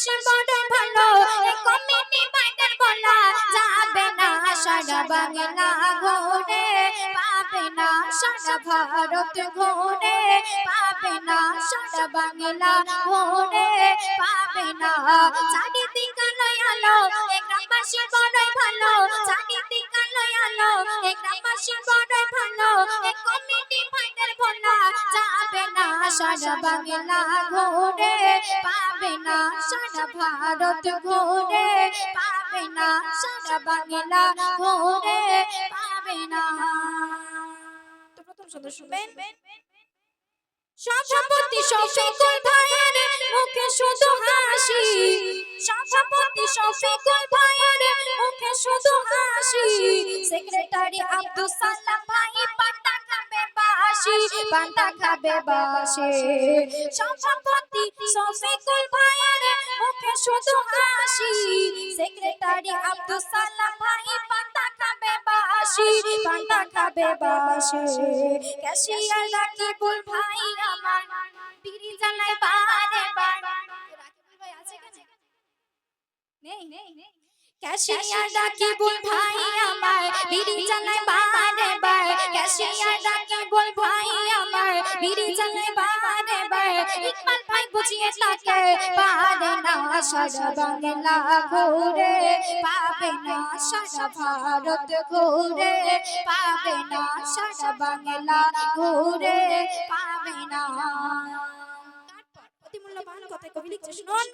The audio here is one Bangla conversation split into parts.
বেশি বড় ভালো কমিটি বাইটার বলা যাবে না, সারা বাংলা ঘোরে পাবে না, সারা ভারত ঘোরে পাবে না, সারা বাংলা ঘোরে পাবে না। চারিদিক আলোয় আলো গ্রামবাসী বড় ভালো, চারিদিক আলোয় আলো গ্রামবাসী বড় ভালো কমিটি সারা বাংলা ঘোরে, পাবে না সারা ভারত ঘোরে, পাবে না সারা বাংলা ঘোরে, পাবে না। সভাপতি শফিকুল ভাইয়ের মুখে শুধু হাসি। সভাপতি শফিকুল ভাইয়ের মুখে শুধু হাসি। সেক্রেটারি আব্দুল সালাম ভাই বাসি পান্তা খাবে, বাসি। সভাপতি শফিকুল ভাইয়ের মুখে শুধু হাসি। সেক্রেটারি আব্দুল সালাম ভাই পান্তা খাবে পান্তা খাবে, বাসি। ক্যাশিয়ার রাকিবুল ভাই আমার। বিড়ি জ্বালায় বারে ভাই নেই নেই ক্যাশিয়ার রাকিবুল ভাই আমার। বিড়ি জ্বালায় বারে রাকিবুল ভাই, আমার বিড়ি জ্বালায় বারে বার। ইকবাল ভাই বুঝিয়ে তাকে পারে না সারা বাংলা ঘুরে। পাবে না সারা ভারত ঘুরে। পাবে না সারা বাংলা ঘুরে। পাবে না। মূল্যবান কথা কবি লিখছে, শুনুন।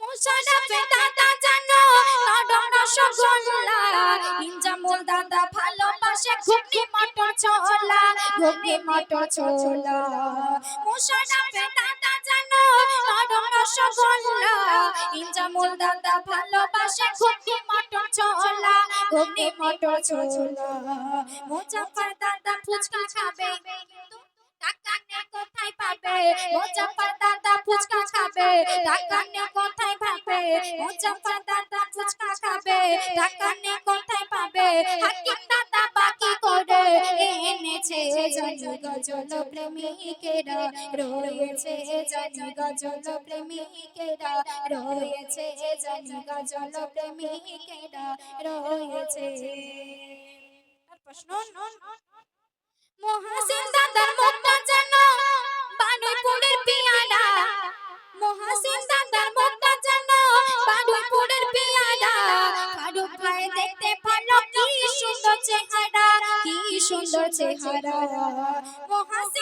মুশারফে দাদা জানো নরম রসগোল্লা ইনজামুল দাদা ভালোবাসে, ঘুগনি ঘুগনি মটর ছোলা মুশারফে দাদা জানো নরম রসগোল্লা। ইনজামুল দাদা ভালোবাসে মটর ছোলা মুজাফর দাদা ফুচকা খাবে। কোথায় পাবে? মুজাফর দাদা ফুচকা খাবে। কোথায় পাবে? মুজাফর দাদা ফুচকা খাবে। কোথায় পাবে? হাকিম প্রেমিকেরা রয়েছে জানি গজল প্রেমিকেরা, রয়েছে জানি গজল প্রেমিকেরা, রয়েছে। মহাসিন দাদার মুখটা যেন বারুইপুরের পিয়ারা। মহাসিন দাদার মুখটা যেন বারুইপুরের পিয়ারা। ফারুক ভাই দেখতে ভালো কি সুন্দর চেহারা, কি সুন্দর চেহারা। মহাসিন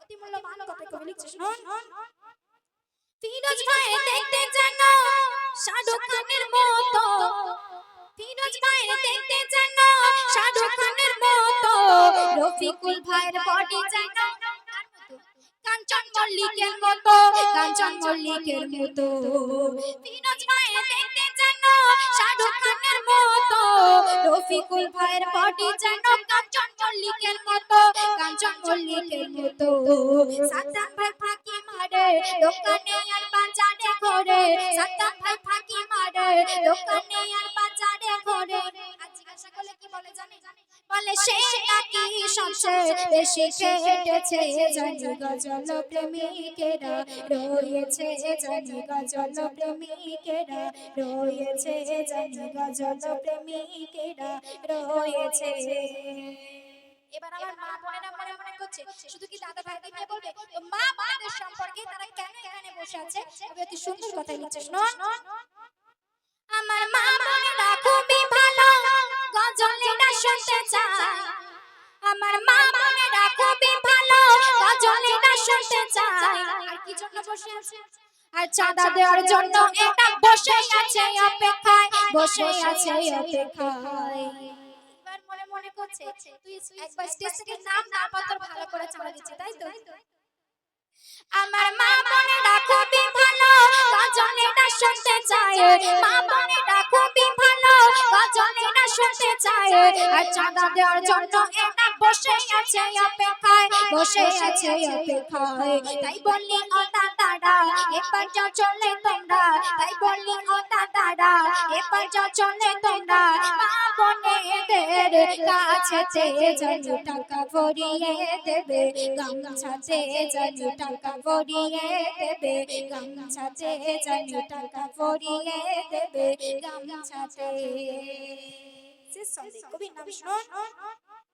অতি মূল্যবান কথা কবি লিখছে শুনুন। ফিরোজ ভাই দেখতে যেন শাহরুখ খানের মতো। ফিরোজ ভাই দেখতে যেন শাহরুখ খানের মতো। রফিকুল ভাইয়ের বডি যেন কাঞ্চন মল্লিকের মতো কাঞ্চন মল্লিকের মতো। ফিরোজ ভাই দেখতে যেন শাহরুখ রফিকুল ভাইয়ের বডি যেন কাঞ্চন মল্লিকের মতো, কাঞ্চন মল্লিকের মতো। সাতান ভাই ফাঁকি মারে, দোকানে আর বাজারে ঘরে। সাতান ভাই ফাঁকি মারে, দোকানে আর সে নাকি সবচেয়ে বেশি খেটেছে। জানি গজল প্রেমিকেরা রয়েছে, জানি গজল প্রেমিকেরা রয়েছে, জানি গজল প্রেমিকেরা রয়েছে। এবার আমার মা বোনেরা মনে মনে করছে, শুধু কি দাদা ভাইকে নিয়ে বলবে? তো মা বোনদের সম্পর্কে তারা কেন এখানে বসে আছে? অতি সুন্দর কথা লিখছে শুনুন আমার মা বোনেরা ভালো শুনতে চায়। আমার মা বোনেরা খুবই ভালো গজলটা শুনতে চায়। আর কি জন্য বসে আছে? আর চাঁদা জন্য এটা বসে আছে অপেক্ষায়, বসে আছে অপেক্ষায়। না আমার মা রাখবি ভালো শুনতে চাই মা বোনেরা ভালো না শুনতে চায় আর চাঁদা দেওয়ার জন্য এটা বসে আছে অপেক্ষায়, বসে আছে অপেক্ষায়। তাই বললি, ও দাদারা এবার যাও, চলে তোমরা। তাই বললি, ও দাদারা এবার যাও, চলে তোমরা। মা বোনেদের কাছে জানি টাকা ভরিয়ে দেবে গামছাতে জানি টাকা ভরিয়ে দেবে গামছাতে জানি টাকা ভরিয়ে দেবে গামছাতে কবি নাম শাহজাহান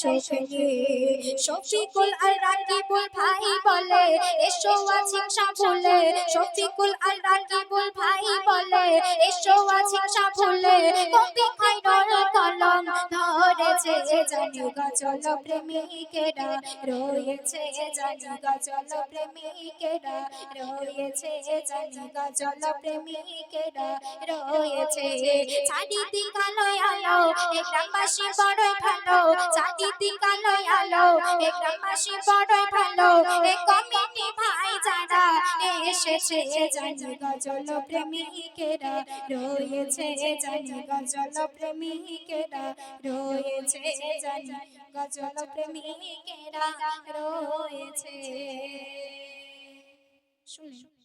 শোকেনে শফিকুল আর রাকিবুল ভাই বলে, এসো আছি সাফলে শফিকুল আর রাকিবুল ভাই বলে, এসো আছি সাফলে ধরেছে জানি গজল প্রেমিকেরা রয়েছে জানি গজল প্রেমিকেরা রয়েছে জানি গজল প্রেমিকেরা রয়েছে চারিদিক আলোয় আলো এ গ্রামবাসী বড়ই ভালো চারিদিক আলোয় আলো এ গ্রামবাসী বড়ই ভালো, এ কমিটি ভাই যারা এসেছে জানি গজল প্রেমিকেরা রয়েছে জানি গজল প্রেমিকেরা রয়েছে জানি গজল প্রেমিকেরা রয়েছে। শুনলেন